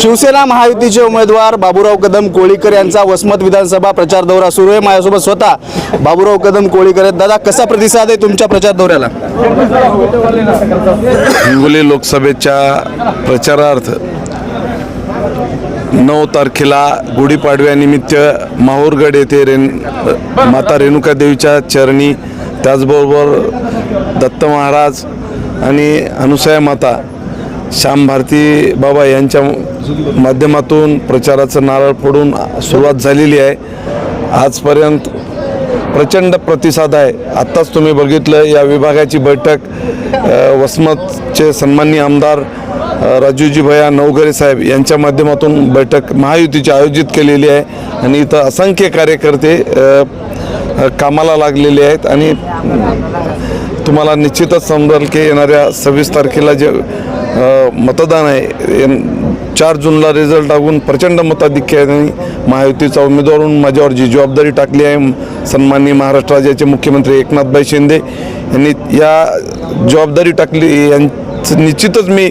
शिवसेना महायुतीचे उमेदवार बाबूराव कदम कोळीकर यांचा वसमत विधानसभा प्रचार दौरा सुरू आहे. माझ्यासोबत स्वतः बाबूराव कदम कोळीकर आहेत. दादा कसा प्रतिसाद आहे तुमच्या प्रचार दौऱ्याला? हिंगोली लोकसभेच्या प्रचारार्थ नऊ तारखेला गुढीपाडव्यानिमित्त माहूरगड येथे रेन माता रेणुका देवीच्या चरणी त्याचबरोबर दत्त महाराज आणि अनुसया माता श्याम भारती बाबा यांच्या माध्यमातून प्रचाराचं नारळ फोडून सुरुवात झालेली आहे. आजपर्यंत प्रचंड प्रतिसाद आहे. आत्ताच तुम्ही बघितलं या विभागाची बैठक वसमतचे सन्माननीय आमदार राजूजी भैया नवघरे साहेब यांच्या माध्यमातून बैठक महायुतीची आयोजित केलेली आहे. आणि इथं असंख्य कार्यकर्ते कामाला लागलेले आहेत. आणि तुम्हाला निश्चितच समजेल की येणाऱ्या सव्वीस तारखेला जे मतदान आहे. चार जूनला रिझल्ट लागून प्रचंड मताधिक्याने महायुतीचा उमेदवार म्हणून माझ्यावर जी जबाबदारी टाकली आहे सन्माननीय महाराष्ट्र राज्याचे मुख्यमंत्री एकनाथभाई शिंदे यांनी या जबाबदारी टाकली. यांचं निश्चितच मी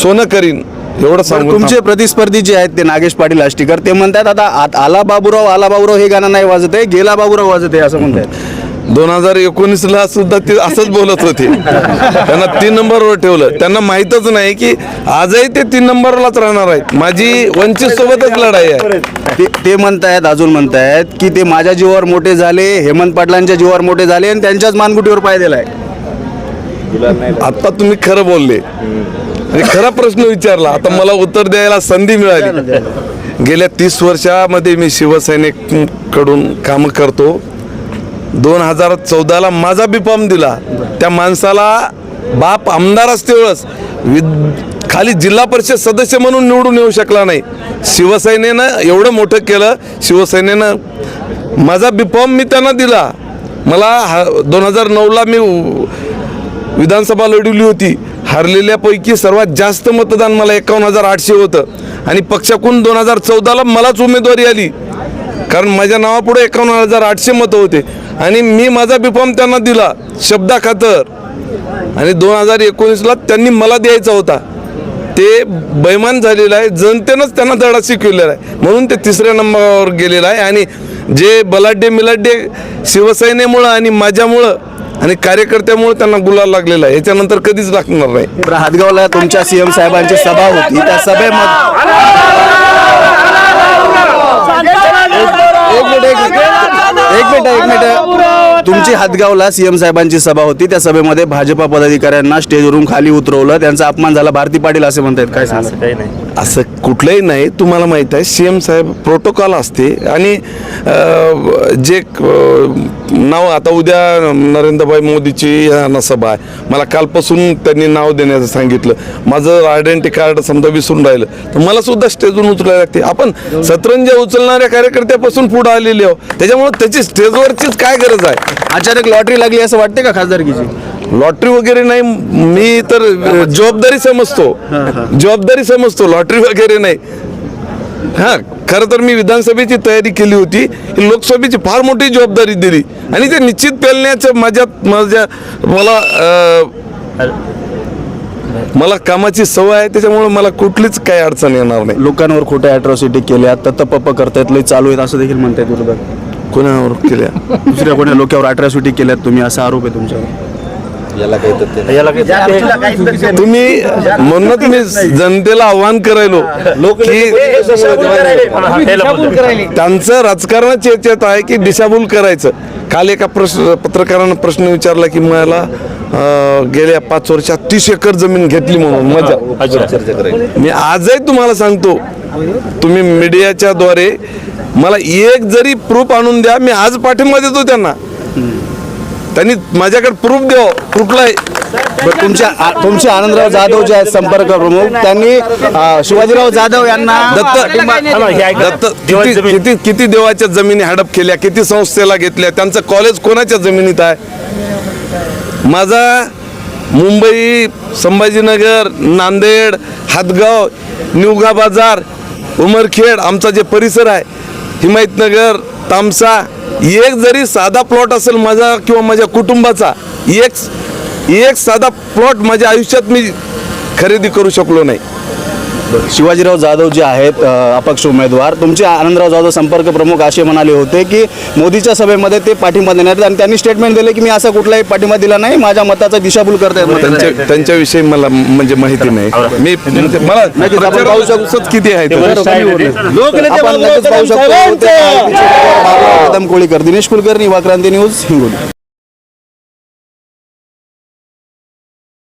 सोनं करीन एवढं सांगून तुमचे प्रतिस्पर्धी जे आहेत ते नागेश पाटील आष्टीकर ते म्हणतात आता आत- आला बाबूराव आला बाबूराव हे गाणं नाही वाजत आहे गेला बाबूराव वाजत आहे असं म्हणतात दोन हजार एकोणीसला सुद्धा ते असंच बोलत होते. त्यांना तीन नंबरवर ठेवलं. त्यांना माहीतच नाही की आजही ते तीन नंबरलाच राहणार आहेत. माझी वंचित सोबतच लढाई आहे. ते ते म्हणतायत अजून म्हणतायत की ते माझ्या जीवावर मोठे झाले हेमंत पाटलांच्या जीवावर मोठे झाले आणि त्यांच्याच मानगुटीवर पाय दिलाय. आता तुम्ही खरं बोलले. आणि खरा प्रश्न विचारला. आता मला उत्तर द्यायला संधी मिळाली. गेल्या तीस वर्षामध्ये मी शिवसैनिककडून कामं करतो. दोन हजार चौदाला माझा बिफॉर्म दिला. त्या माणसाला बाप आमदार असते वेळेस विद खाली जिल्हा परिषद सदस्य म्हणून निवडून येऊ शकला नाही. शिवसेनेनं एवढं मोठं केलं. शिवसेनेनं माझा बिफॉर्म मी त्यांना दिला. मला हा दोन हजार नऊला मी विधानसभा लढवली होती. हरलेल्यापैकी सर्वात जास्त मतदान मला एकावन्न हजार आठशे होतं. आणि पक्षाकडून दोन हजार चौदाला मलाच उमेदवारी आली. कारण माझ्या नावापुढे एकावन्न हजार आठशे मतं होते. आणि मी माझा बिफॉर्म त्यांना दिला शब्दाखातर आणि दोन हजार एकोणीसला त्यांनी मला द्यायचा होता. ते बैमान झालेलं आहे जनतेनंच त्यांना धडा शिकवलेला आहे. म्हणून ते तिसऱ्या नंबरावर गेलेलं आहे. आणि जे बलाढ्य मिलाढ्य शिवसेनेमुळं आणि माझ्यामुळं आणि कार्यकर्त्यामुळे त्यांना गुलाल लागलेला आहे. याच्यानंतर कधीच लागणार नाही. बरं, हातगावला तुमच्या सीएम साहेबांची सभा होती. त्या सभेमध्ये एक मिनिट एक मिनिट. एक मिनिट एक मिनिट. तुमची हातगावला सीएम साहेबांची सभा होती. त्या सभेमध्ये भाजपा पदाधिकाऱ्यांना स्टेजवरून खाली उतरवलं. त्यांचा अपमान झाला. भारती पाटील असे म्हणतात काय सांगा काही नाही. असं कुठलंही नाही तुम्हाला माहीत आहे सी एम साहेब प्रोटोकॉल असते आणि जे नाव आता उद्या नरेंद्रभाई मोदीची यांना सभा आहे. मला कालपासून त्यांनी नाव देण्याचं सांगितलं. माझं आयडेंटिटी कार्ड समजा विसरून राहिलं तर मला सुद्धा स्टेजवरून उचलायला लागते. आपण सतरंज उचलणाऱ्या कार्यकर्त्यापासून पुढे आलेले आहो त्याच्यामुळे त्याची स्टेजवरचीच काय गरज आहे? अचानक लॉटरी लागली असं वाटते का खासदारकीची? लॉटरी वगैरे नाही मी तर जबाबदारी समजतो. जबाबदारी समजतो लॉटरी वगैरे नाही. हा खरं तर मी विधानसभेची तयारी केली होती. लोकसभेची फार मोठी जबाबदारी दिली. आणि ते निश्चित पेलण्याचं माझ्या माझ्या मला मला कामाची सवय आहे त्याच्यामुळे मला कुठलीच काही अडचण येणार नाही. लोकांवर खोट्या अॅट्रॉसिटी केल्या तत्पप करतायत लय चालू आहेत असं देखील म्हणतायत विरोधात कोणावर केल्या? दुसऱ्या कोण्या लोकांवर अॅट्रॉसिटी केल्यात तुम्ही असा आरोप आहे तुमच्यावर. याला काही तुम्ही म्हणून मी जनतेला आव्हान करायलो की त्यांचं राजकारणाची याच्यात आहे की दिशाभूल करायचं. काल एका प्रश्न पत्रकारानं प्रश्न विचारला की मला अं, गेल्या पाच वर्षात तीस एकर जमीन घेतली म्हणून मजा. मी आजही तुम्हाला सांगतो तुम्ही मीडियाच्या द्वारे मला एक जरी प्रूफ आणून द्या मी आज पाठिंबा देतो त्यांना. त्यांनी माझ्याकडे प्रूफ प्रूफला बरं, तुमच्या तुमचे आनंदराव जाधव जे आहेत संपर्क प्रमुख त्यांनी शिवाजीराव जाधव यांना दत्त दत्त किती किती किती देवाच्या जमिनी हडप केल्या किती संस्थेला घेतल्या त्यांचं कॉलेज कोणाच्या जमिनीत आहे? माझा मुंबई संभाजीनगर नांदेड हातगाव निवगा बाजार उमरखेड आमचा जे परिसर आहे हिमायतनगर तामसा एक जरी साधा प्लॉट असेल माझा किंवा माझ्या कुटुंबाचा एक एक साधा प्लॉट माझ्या आयुष्यात मी खरेदी करू शकलो नाही. शिवाजीराव जाधव जे आहेत अपक्ष उमेदवार तुमचे आनंदराव जाधव संपर्क प्रमुख असे म्हणाले होते की मोदीच्या सभेमध्ये ते पाठिंबा देणार आहेत आणि त्यांनी स्टेटमेंट दिले की मी असा कुठलाही पाठिंबा दिला नाही माझ्या मताचा दिशाभूल करतायत त्यांच्या त्यांच्याविषयी मला म्हणजे माहिती नाही. मी मला पाहू शकतो. किती आहे? दिनेश कुलकर्णी युवा क्रांती न्यूज हिंगोली.